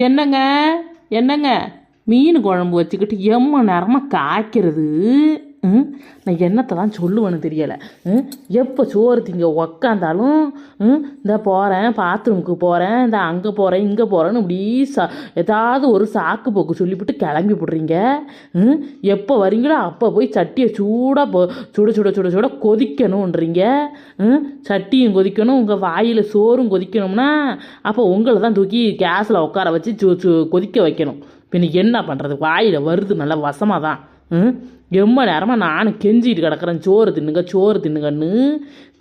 என்னங்க? என்னங்க? மீன் குழம்பு வச்சுக்கிட்டு எம்ம நேரமாக காய்க்கிறது. நான் என்னத்தை தான் சொல்லுவேன்னு தெரியலை. ம்? எப்போ சோறு திங்க உக்காந்தாலும் ம்? இந்த போகிறேன் பாத்ரூமுக்கு போகிறேன் இந்த அங்கே போகிறேன் இங்கே போகிறேன்னு இப்படி சா ஏதாவது ஒரு சாக்கு போக்கு சொல்லிவிட்டு கிளம்பி விட்றீங்க? ம்? எப்போ வரீங்களோ அப்போ போய் சட்டியை சூடாக போ சுட சுட சுட சுட கொதிக்கணுன்றீங்க ம்? சட்டியும் கொதிக்கணும் உங்கள் வாயில் சோறும் கொதிக்கணும்னா அப்போ உங்களை தான் தூக்கி கேஸில் உட்கார வச்சு சு கொதிக்க வைக்கணும். பின்ன என்ன பண்ணுறது வாயில் வருது நல்லா வசமாக தான். எம்ம நேரமாக நானும் கெஞ்சிக்கிட்டு கிடக்குறேன். சோறு தின்னுங்க சோறு தின்னுங்கன்னு.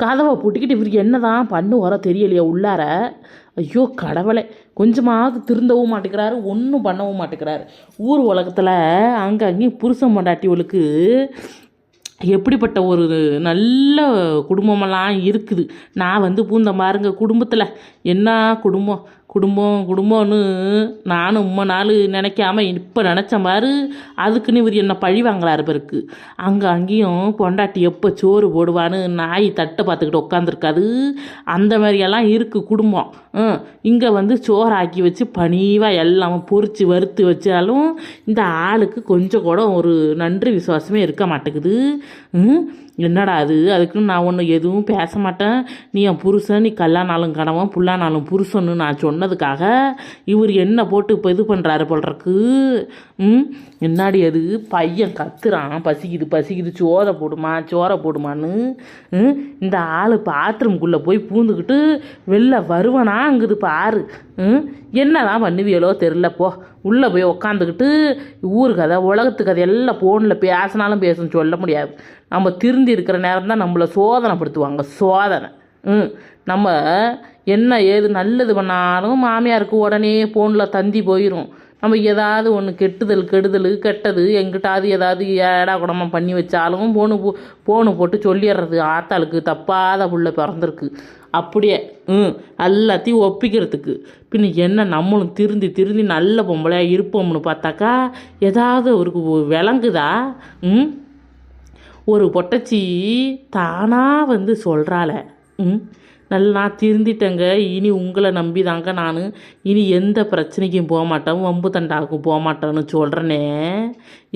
கதவை பூட்டிக்கிட்டு இவருக்கு என்ன தான் பண்ணு வர தெரியலையே உள்ளார. ஐயோ கடவுளே. கொஞ்சமாவது திருந்தவும் மாட்டேங்கிறாரு ஒன்றும் பண்ணவும் மாட்டேங்கிறாரு. ஊர் உலகத்தில் அங்கே அங்கேயும் புருஷன் பொண்டாட்டிகளுக்கு எப்படிப்பட்ட ஒரு நல்ல குடும்பமெல்லாம் இருக்குது. நான் வந்து பூந்த பாருங்க குடும்பத்தில். என்ன குடும்பம்? குடும்பம் குடும்பம்னு நானும் உம்மை நாள் நினைக்காம இப்போ நினச்ச மாதிரி அதுக்குன்னு இவர் என்னை பழி வாங்கலாரு பிறகு. அங்கே அங்கேயும் பொண்டாட்டி எப்போ சோறு போடுவான்னு நாய் தட்டை பார்த்துக்கிட்டு உட்காந்துருக்காது அந்த மாதிரியெல்லாம் இருக்குது குடும்பம். இங்கே வந்து சோறு ஆக்கி வச்சு பணிவாக எல்லாம் பொரித்து வறுத்து வச்சாலும் இந்த ஆளுக்கு கொஞ்சம் கூட ஒரு நன்றி விசுவாசமே இருக்க மாட்டேங்குது. என்னடா அது? அதுக்குன்னு நான் ஒன்று எதுவும் பேச மாட்டேன். நீ என் புருஷன் நீ கல்லானாலும் கணவன் புல்லானாலும் புருஷன்னு நான் சொன்னதுக்காக இவர் என்ன போட்டு இப்போ இது பண்ணுறாரு போல் இருக்கு. என்னாடி அது பையன் கத்துறான். பசிக்குது பசிக்குது. சோறை போடுமா சோறை போடுமான்னு இந்த ஆள் பாத்ரூம்குள்ளே போய் பூந்துக்கிட்டு வெளில வருவனா அங்குது பாரு. ம்? என்னதான் பண்ணுவியலோ தெரில போ. உள்ளே போய் உக்காந்துக்கிட்டு ஊர் கதை உலகத்து கதை எல்லாம் ஃபோனில் பேசினாலும் பேசணும் சொல்ல முடியாது. நம்ம திருந்தி இருக்கிற நேரம் தான் நம்மளை சோதனைப்படுத்துவாங்க சோதனை. ம்? நம்ம என்ன ஏது நல்லது பண்ணாலும் மாமியாருக்கு உடனே ஃபோனில் தந்தி போயிடும் நம்ம ஏதாவது ஒன்று கெட்டுதல் கெடுதல் கெட்டது எங்கிட்டாவது ஏதாவது ஏடா குடமாக பண்ணி வச்சாலும் போனு போனு போட்டு சொல்லிடுறது. ஆத்தாளுக்கு தப்பாத புள்ள பிறந்திருக்கு. அப்படியே ம் எல்லாத்தையும் ஒப்பிக்கிறதுக்கு. பின்ன என்ன நம்மளும் திருந்தி திருந்தி நல்ல பொம்பளையாக இருப்போம்னு பார்த்தாக்கா ஏதாவது அவருக்கு விளங்குதா? ம்? ஒரு பொட்டச்சி தானாக வந்து சொல்கிறாள ம்? நல்லா நான் திருந்திட்டேங்க. இனி உங்களை நம்பி தாங்க நான். இனி எந்த பிரச்சனைக்கும் போக மாட்டேன். வம்பு தண்டாவுக்கும் போக மாட்டேன்னு சொல்கிறேனே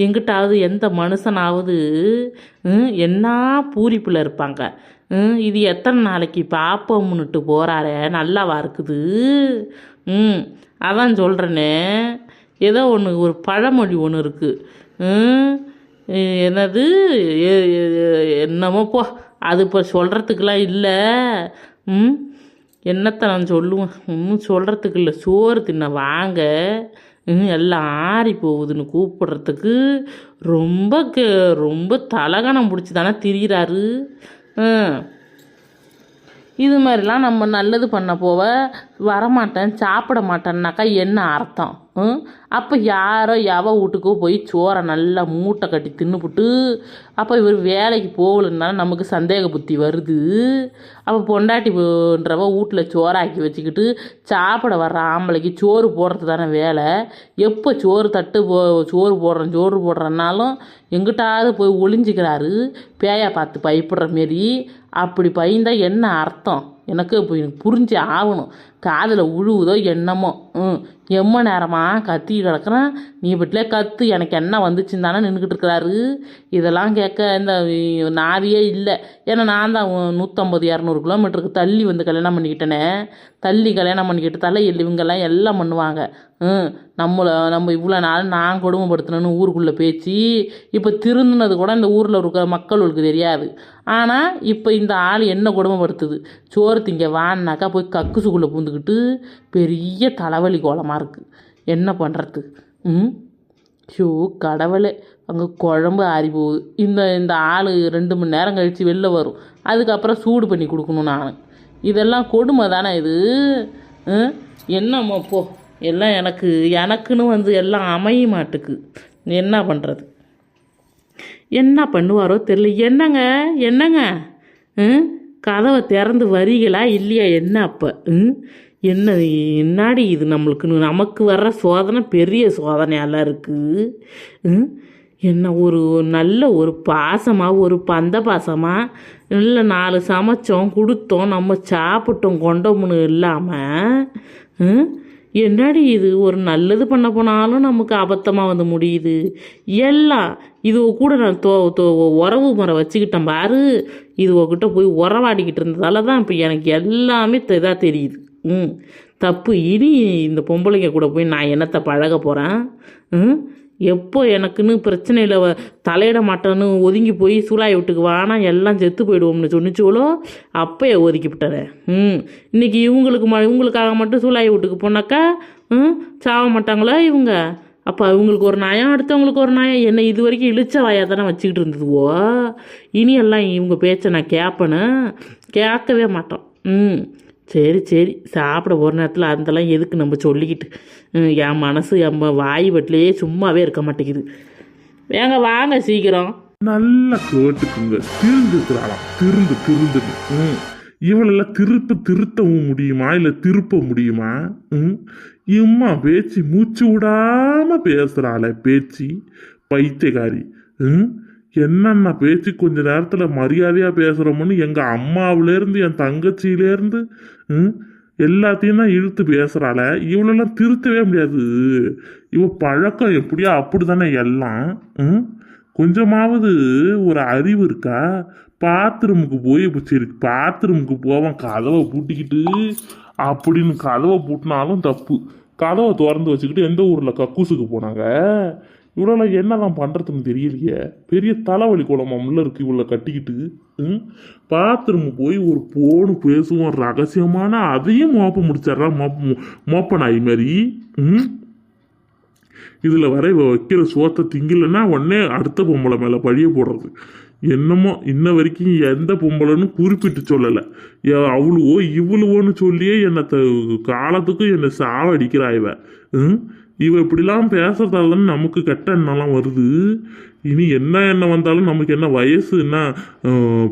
எங்கிட்டாவது எந்த மனுஷனாவது என்ன பூரிப்பில் இருப்பாங்க? இது எத்தனை நாளைக்கு பார்ப்போம்னுட்டு போகிறாரே நல்லாவா இருக்குது? ம் அதான் சொல்கிறேனே ஏதோ ஒன்று ஒரு பழமொழி ஒன்று இருக்குது என்னது? என்னமோ போ. அது இப்போ சொல்கிறதுக்கெலாம் இல்லை. ம்? என்னத்தை நான் சொல்லுவேன்? ஒன்றும் சொல்கிறதுக்கு இல்லை. சோறு தின்ன வாங்க. எல்லாம் ஆறி போகுதுன்னு கூப்பிடுறதுக்கு ரொம்ப க ரொம்ப தலகணம் பிடிச்சி தானே திரிகிறாரு இது மாதிரிலாம் நம்ம நல்லது பண்ண போக வரமாட்டேன் சாப்பிட மாட்டேன்னாக்கா என்ன அர்த்தம்? அப்போ யாரோ எவ வீட்டுக்கோ போய் சோறை நல்லா மூட்டை கட்டி தின்னுபுட்டு அப்போ இவர் வேலைக்கு போகலன்னாலும் நமக்கு சந்தேக புத்தி வருது. அப்போ பொண்டாட்டின்றவ வீட்டில் சோறாக்கி வச்சுக்கிட்டு சாப்பிட வர்ற ஆம்பளைக்கு சோறு போடுறது தானே வேலை. எப்போ சோறு தட்டு போ சோறு போடுறேன் சோறு போடுறனாலும் எங்கிட்டாவது போய் ஒளிஞ்சிக்கிறாரு. பேயா பார்த்து பயப்படுற மாரி அப்படி பயந்தால் என்ன அர்த்தம்? எனக்கு இப்போ எனக்கு புரிஞ்சு ஆகணும். காதில் உழுவுதோ என்னமோ. ம். எம்ம நேரமாக கத்தி கிடக்குறேன். நீ வீட்டிலே கத்து. எனக்கு என்ன வந்துச்சுன்னு தானே நின்றுக்கிட்டு இருக்கிறாரு. இதெல்லாம் கேட்க இந்த நாவியே இல்லை. ஏன்னா நான் தான் நூற்றம்பது இரநூறு கிலோமீட்டருக்கு தள்ளி வந்து கல்யாணம் பண்ணிக்கிட்டேனே. தள்ளி கல்யாணம் பண்ணிக்கிட்டு தலை இவங்கெல்லாம் எல்லாம் பண்ணுவாங்க. ம். நம்மளை நம்ம இவ்வளோ நாள் நான் கொடுமைப்படுத்தினேன்னு ஊருக்குள்ளே பேச்சு. இப்போ திருந்தினது கூட இந்த ஊரில் இருக்கிற மக்களுக்கு தெரியாது. ஆனால் இப்போ இந்த ஆள் என்ன கொடுமைப்படுத்துது? சோறு திங்க வான்னாக்கா போய் கக்குசுக்குள்ளே பூந்துக்கிட்டு பெரிய தலைவலி கோலமாக இருக்குது என்ன பண்ணுறது ம்? ஷோ கடவுளே. அங்கே குழம்பு ஆறி போகுது. இந்த இந்த ஆள் ரெண்டு மணி நேரம் கழித்து வெளில வரும். அதுக்கப்புறம் சூடு பண்ணி கொடுக்கணும் நான். இதெல்லாம் கொடுமை தானே இது? என்னம்மா போ. எல்லாம் எனக்கு எனக்குன்னு வந்து எல்லாம் அமைய மாட்டுக்கு. என்ன பண்ணுறது என்ன பண்ணுவாரோ தெரியல. என்னங்க? என்னங்க? ம்? கதவை திறந்து வரீங்களா இல்லையா என்ன அப்போ? ம்? என்ன என்னாடி இது நம்மளுக்கு நமக்கு வர்ற சோதனை பெரிய சோதனையெல்லாம் இருக்குது ம்? என்ன ஒரு நல்ல ஒரு பாசமாக ஒரு பந்த பாசமாக நல்ல நாலு சமைச்சோம் கொடுத்தோம் நம்ம சாப்பிட்டோம் கொண்டோம்னு இல்லாமல் என்னடி இது? ஒரு நல்லது பண்ண போனாலும் நமக்கு அபத்தமாக வந்து முடியுது. எல்லாம் இது கூட நான் தோ தோ உறவு முறை வச்சுக்கிட்டேன் பாரு. இது உங்ககிட்ட போய் உறவாடிக்கிட்டு இருந்ததால தான் இப்போ எனக்கு எல்லாமே இதாக தெரியுது. ம். தப்பு. இனி இந்த பொம்பளைங்க கூட போய் நான் என்னத்தை பழக போகிறேன் ம்? எப்போ எனக்குன்னு பிரச்சனையில் வ- தலையிட மாட்டேன்னு ஒதுங்கி போய் சூழாய் வீட்டுக்கு வானா எல்லாம் செத்து போயிடுவோம்னு சொன்னிச்சோளோ அப்பயே ஒதுக்கி ம். இன்றைக்கி இவங்களுக்கு ம இவங்களுக்காக மட்டும் சூழாய் வீட்டுக்கு போனாக்கா ம் சாவ மாட்டாங்களா இவங்க? அப்போ அவங்களுக்கு ஒரு நியாயம் அடுத்தவங்களுக்கு ஒரு நியாயம் என்னை இது வரைக்கும் இழிச்ச வாயாக தானே வச்சுக்கிட்டு இருந்ததுவோ? இனி எல்லாம் இவங்க பேச்சை நான் கேட்பேன்னு கேட்கவே மாட்டோம். ம். சரி சரி. சாப்பிட ஒரு நேரத்தில் அதெல்லாம் எதுக்கு நம்ம சொல்லிக்கிட்டு? என் மனசு என் வாய் வட்டிலேயே சும்மாவே இருக்க மாட்டேங்குது. வேங்க வாங்க சீக்கிரம். நல்லா கேட்டுக்குங்க. திருந்துக்கிறாளாம் திருந்து திருந்துன்னு ம். இவளெல்லாம் திருப்ப திருத்தவும் முடியுமா? இல்லை திருப்ப முடியுமா? ம். இம்மா பேச்சு மூச்சு விடாமல் பேசுகிறாளே பேச்சு. பைத்தியக்காரி. ம். என்னென்ன பேச்சு? கொஞ்ச நேரத்தில் மரியாதையாக பேசுகிறோம்னு எங்கள் அம்மாவிலேருந்து என் தங்கச்சியிலேருந்து ம்? எல்லாத்தையும் தான் இழுத்து பேசுகிறாள இவளெல்லாம் திருத்தவே முடியாது. இவ பழக்கம் எப்படியோ அப்படிதானே எல்லாம் ம்? கொஞ்சமாவது ஒரு அறிவு இருக்கா? பாத்ரூமுக்கு போய் சரி பாத்ரூமுக்கு போவான் கதவை பூட்டிக்கிட்டு அப்படின்னு கதவை பூட்டினாலும் தப்பு. கதவை திறந்து வச்சுக்கிட்டு எந்த ஊரில் கக்கூசுக்கு போனாங்க? இவ்வளோ என்னதான் பண்ணுறதுன்னு தெரியலையே. பெரிய தலைவலி குழம்புல இருக்கு இவ்வளோ கட்டிக்கிட்டு. பாத்ரூம் போய் ஒரு போன் பேசுவோம் ரகசியமான அதையும் மோப்ப முடிச்சிட்றா மோப்ப மோப்ப நாய் மாதிரி. ம்? இதில் வர இவ வைக்கிற சோத்தை திங்கலைன்னா உடனே அடுத்த பொம்பளை மேலே பழிய போடுறது. என்னமோ இன்ன வரைக்கும் எந்த பொம்பளைன்னு குறிப்பிட்டு சொல்லலை. அவளுவோ இவ்வளவோன்னு சொல்லியே என்னை காலத்துக்கும் என்னை சாவடிக்கிறா இவ. ம்? இவ இப்படிலாம் பேசுறதால தானே நமக்கு கெட்ட எண்ணம்லாம் வருது? இனி என்ன எண்ணம் வந்தாலும் நமக்கு என்ன வயசு? என்ன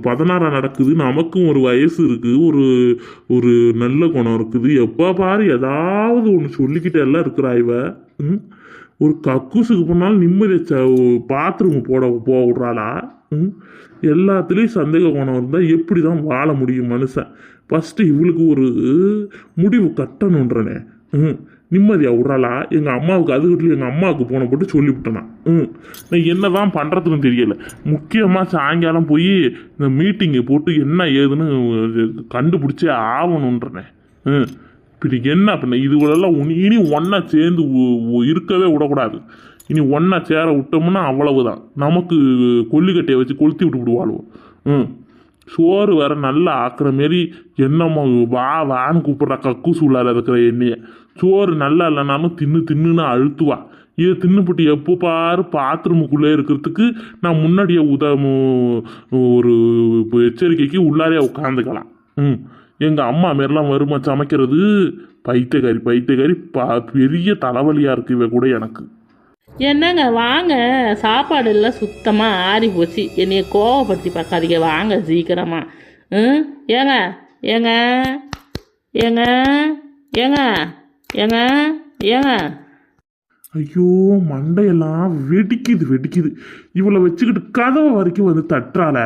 பதினாறாக நடக்குது? நமக்கும் ஒரு வயசு இருக்குது ஒரு ஒரு நல்ல குணம் இருக்குது. எப்போ பாரு ஏதாவது ஒன்று சொல்லிக்கிட்டே எல்லாம் இருக்கிறா இவ. ம்? ஒரு கக்கூசுக்கு போனாலும் நிம்மதி பாத்ரூம் போட போக விட்றாளா? ம்? எல்லாத்துலேயும் சந்தேக குணம் இருந்தால் எப்படி தான் வாழ முடியும் மனுஷன்? ஃபஸ்ட்டு இவளுக்கு ஒரு முடிவு கட்டணுன்றனே. ம்? நிம்மதியாக விட்றாளா? எங்கள் அம்மாவுக்கு அது வீட்டில் எங்கள் அம்மாவுக்கு போன போட்டு சொல்லிவிட்டேனா? ம். நான் என்ன தான் பண்ணுறதுன்னு தெரியல. முக்கியமாக சாயங்காலம் போய் இந்த மீட்டிங்கை போட்டு என்ன ஏதுன்னு கண்டுபிடிச்சே ஆகணுன்றனே. ம். இப்படி என்ன பண்ண இதுவெல்லாம் உனி- இனி ஒன்றா சேர்ந்து இருக்கவே விடக்கூடாது. இனி ஒன்றா சேர விட்டோம்னா அவ்வளவுதான். நமக்கு கொல்லிக்கட்டையை வச்சு கொளுத்தி விட்டு விடுவாளுவோம் ம். சோறு வேற நல்லா ஆக்குற மாரி என்னம்மா வா வான்னு கூப்பிட்றா கக்கூசு உள்ளார இருக்கிற எண்ணெயை சோறு நல்லா இல்லைனாலும் தின்னு தின்னுன்னு அழுத்துவா. இதை தின்னுபிட்டு எப்போ பாரு பாத்ரூமுக்குள்ளே இருக்கிறதுக்கு நான் முன்னாடியே உத ஒரு எச்சரிக்கைக்கு உள்ளாரே உட்காந்துக்கலாம். ம். எங்கள் அம்மா மாரிலாம் வருமா சமைக்கிறது? பைத்தியக்காரி பைத்தியக்காரி பா பெரிய தலைவலியாக இருக்கு இவ கூட எனக்கு. என்னங்க வாங்க. சாப்பாடு எல்லாம் சுத்தமாக ஆறி போச்சு. என்னைய கோவப்படுத்தி பார்க்காதீங்க. வாங்க சீக்கிரமாக ம்? ஏங்க ஏங்க ஏங்க ஏங்க ஏங்க. ஏங்க ஐயோ மண்டையெல்லாம் வெடிக்குது வெடிக்குது. இவளை வச்சுக்கிட்டு கதவை வரைக்கும் வந்து தட்டுறால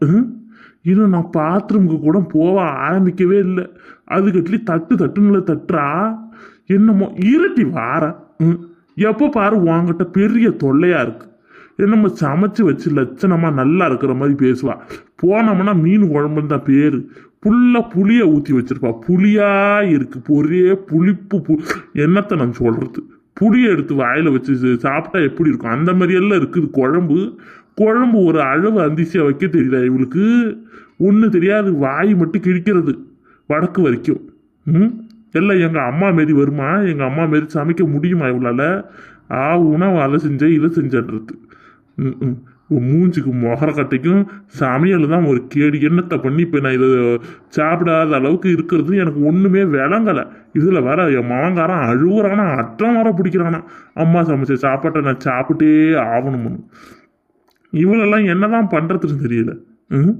ம்? இன்னும் நான் பாத்ரூமுக்கு கூட போக ஆரம்பிக்கவே இல்லை. அதுக்கட்லி தட்டு தட்டுன்னு தட்டுறா. என்னமோ இருட்டி வார. ம்? எப்போ பாரு உங்ககிட்ட பெரிய தொல்லையாக இருக்கு. நம்ம சமைச்சு வச்சு லட்சணமாக நல்லா இருக்கிற மாதிரி பேசுவா. போனோம்னா மீன் குழம்புன்னு தான் பேரு. புல்ல புளியை ஊற்றி வச்சுருப்பா. புளியாக இருக்குது ஒரே புளிப்பு பு என்னத்தை நான் சொல்கிறது புளியை எடுத்து வாயில் வச்சு சாப்பிட்டா எப்படி இருக்கும்? அந்த மாதிரியெல்லாம் இருக்குது குழம்பு. குழம்பு ஒரு அளவு அந்திசியாக வைக்க தெரியுதா இவளுக்கு? ஒன்றும் தெரியாது. வாய் மட்டும் கிழிக்கிறது. வடக்கு வரைக்கும். ம்? எல்லாம் எங்கள் அம்மா மாரி வருமா? எங்கள் அம்மா மாரி சமைக்க முடியுமா இவளால்? ஆ உணவு அதை செஞ்சேன் இதை செஞ்சன்றது. உன் மூஞ்சிக்கு முகரக்கட்டைக்கும் சமையல் தான் ஒரு கேடு என்னத்தை பண்ணி இப்போ நான் இதை சாப்பிடாத அளவுக்கு இருக்கிறது எனக்கு ஒன்றுமே விளங்கலை. இதில் வேற என் மாங்காரன் அழுகுறானா அட்டம் வர பிடிக்கிறானா? அம்மா சமைச்ச சாப்பாட்டை நான் சாப்பிட்டே ஆகணும்னு இவளெல்லாம் என்ன தான் பண்ணுறதுன்னு தெரியல. ம்?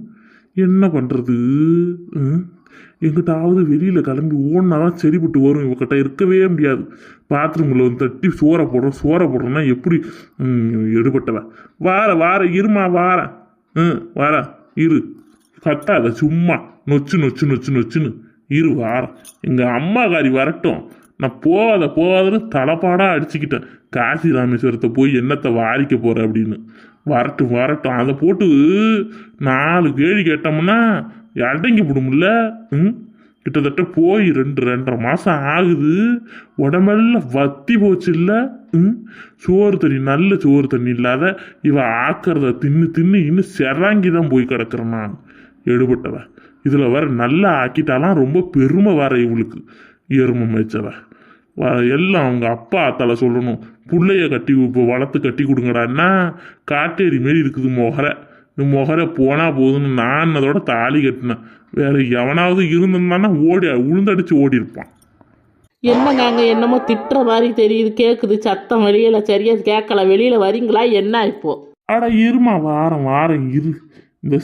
என்ன பண்ணுறது ம்? எங்கிட்டாவது வெளியில் கிளம்பி ஓடினா தான் வரும். இவக்கிட்ட இருக்கவே முடியாது. பாத்ரூமில் வந்து தட்டி சோறை போடுறோம். சோறை போடுறோன்னா எப்படி ம், எடுபட்டவ? வார வார இருமா வார. ம் வார இரு. கத்தாத சும்மா. நொச்சு நொச்சு நொச்சு நொச்சுன்னு. இரு வார. எங்கள் அம்மாக்காரி வரட்டும். நான் போகாத போகாதன்னு தலைப்பாடாக அடிச்சுக்கிட்டேன். காசி ராமேஸ்வரத்தை போய் என்னத்தை வாரிக்க போகிற அப்படின்னு. வரட்டும் வரட்டும். அதை போட்டு நாலு கேள்வி கேட்டோம்னா அடங்கி விடும்ல ம்? கிட்டத்தட்ட போய் ரெண்டு ரெண்டரை மாதம் ஆகுது. உடம்பெல்லாம் வத்தி போச்சு இல்லை ம்? சோறு தண்ணி நல்ல சோறு தண்ணி இல்லாத இவ ஆக்கிறத தின்னு தின்னு இன்னும் செராங்கி தான் போய் கிடக்குறேன் நான். எடுபட்டவ. இதில் வேற நல்லா ஆக்கிட்டாலாம் ரொம்ப பெருமை வர இவளுக்கு. எருமை மேய்ச்சவன் எல்லாம் அவங்க அப்பா தலை சொல்லணும். பிள்ளைய கட்டி இப்போ வளர்த்து கட்டி கொடுங்கடான்னா காட்டேரி மாரி இருக்குது முகரை. இந்த முகரை போனா போதுன்னு நான் அதோட தாலி கட்டினேன். வேற எவனாவது இருந்திருந்தானா ஓடி உளுந்தடிச்சு ஓடி இருப்பான் என்னங்க அங்கே என்னமோ திட்டுற மாதிரி தெரியுது கேட்குது சத்தம் வெளியில் சரியா கேட்கல வெளியில் வரீங்களா என்ன இப்போ? அட இருமா வாரம் வாரம் இரு. இந்த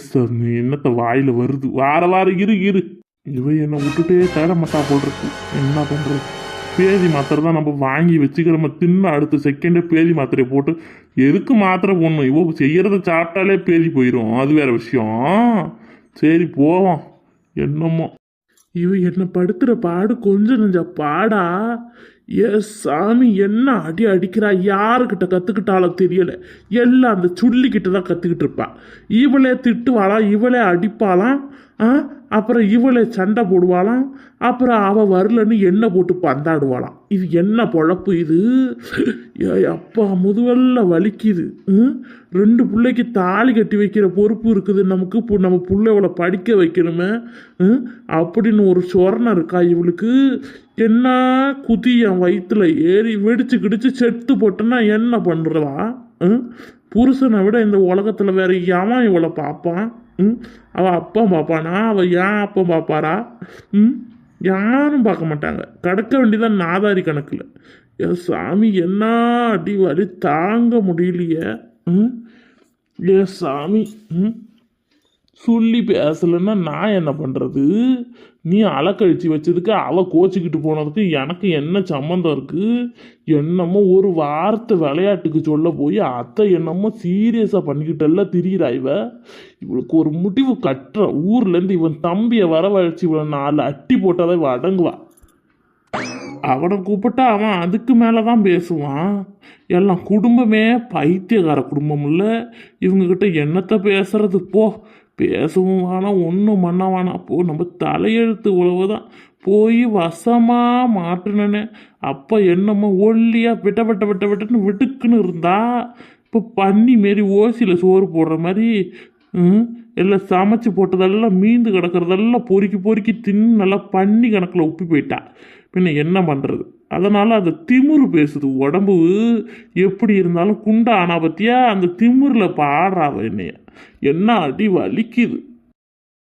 என்னத்த வாயில வருது? வார வாரம் இரு இரு. இவ என்னை விட்டுட்டே தேட மாட்டா போல் இருக்கு. என்ன பண்றது? பேதி மாத்திரை தான் நம்ம வாங்கி வச்சுக்கிறோம தின்னு அடுத்த செகண்டே பேதி மாத்திரையை போட்டு எதுக்கு மாத்திரை போடணும்? இவ்வளோ செய்கிறத சாப்பிட்டாலே பேதி போயிடும் அது வேறு விஷயம். சரி போவோம். என்னமோ. இவ என்னை படுத்துகிற பாடு கொஞ்சம் நெஞ்ச பாடா. ஏ சாமி என்ன அடி அடிக்கிறா? யாருக்கிட்ட கற்றுக்கிட்டாலும் தெரியலை. எல்லாம் அந்த சுள்ளிக்கிட்ட தான் கற்றுக்கிட்டு இருப்பா. இவளே திட்டுவாளாம் இவளே அடிப்பாளாம் அப்புறம் இவளை சண்டை போடுவாளாம். அப்புறம் அவள் வரலன்னு எண்ணெய் போட்டு பந்தாடுவாளாம். இது என்ன பொழப்பு இது? ஏய் அப்பா முதுவல்ல வலிக்குது. ம்? ரெண்டு பிள்ளைக்கு தாலி கட்டி வைக்கிற பொறுப்பு இருக்குது. நமக்கு இப்போ நம்ம பிள்ளைவளை படிக்க வைக்கணுமே. அப்படின்னு ஒரு சொரணம் இருக்கா இவளுக்கு? என்ன குதி என் வயிற்றுல ஏறி வெடிச்சு கிடிச்சு செத்து போட்டேன்னா என்ன பண்ணுறதா? புருஷனை விட இந்த உலகத்தில் வேற எவன் இவளை பார்ப்பான் ம்? அவள் அப்பா பார்ப்பானா அவள் ஏன் அப்பா பார்ப்பாரா ம்? யாரும் பார்க்க மாட்டாங்க. கடக்க வேண்டியதான் நாதாரி கணக்கில். ஏ சாமி என்ன அடி வலி தாங்க முடியலையே? ம்? ஏ சாமி ம்? சொல்லி பேசலைன்னா நான் என்ன பண்ணுறது நீ அலக்கழிச்சு வச்சதுக்கு அவள் கோச்சிக்கிட்டு போனதுக்கு எனக்கு என்ன சம்மந்தம் இருக்குது என்னமோ ஒரு வார்த்தை விளையாட்டுக்கு சொல்ல போய் அத்தை என்னமோ சீரியஸாக பண்ணிக்கிட்டல்ல திரியிறா இவ. இவளுக்கு ஒரு முடிவு கட்டுற ஊர்லேருந்து இவன் தம்பியை வரவழைச்சி இவளை நாலு அட்டி போட்டாதான் இவ அடங்குவா அவனை கூப்பிட்டா அவன் அதுக்கு மேலே தான் பேசுவான். எல்லாம் குடும்பமே பைத்தியக்கார குடும்பம் இல்லை. இவங்கக்கிட்ட என்னத்தை பேசுறது? போ. பேசவும் வேணாம் ஒன்றும் பண்ண வேணாம் போ நம்ம தலையெழுத்து உழவு தான் போய் வசமாக மாட்டினனே அப்போ என்னமோ ஒல்லியாக விட்ட விட்ட விட்ட விட்டன்னு விட்டுக்குன்னு இருந்தா இப்போ பன்னி மாரி ஓசியில் சோறு போடுற மாதிரி எல்லாம் சமைச்சு போட்டதெல்லாம் மீந்து கிடக்கிறதெல்லாம் பொறுக்கி பொறுக்கி தின்னு நல்லா பண்ணி கணக்கில் உப்பி போயிட்டா. பின்ன என்ன பண்ணுறது அதனால் அந்த திமிரு பேசுது உடம்பு எப்படி இருந்தாலும் குண்டானா பற்றியா அந்த திமிரில் பாடுறாவ என்னைய. என்ன அடி வலிக்குது.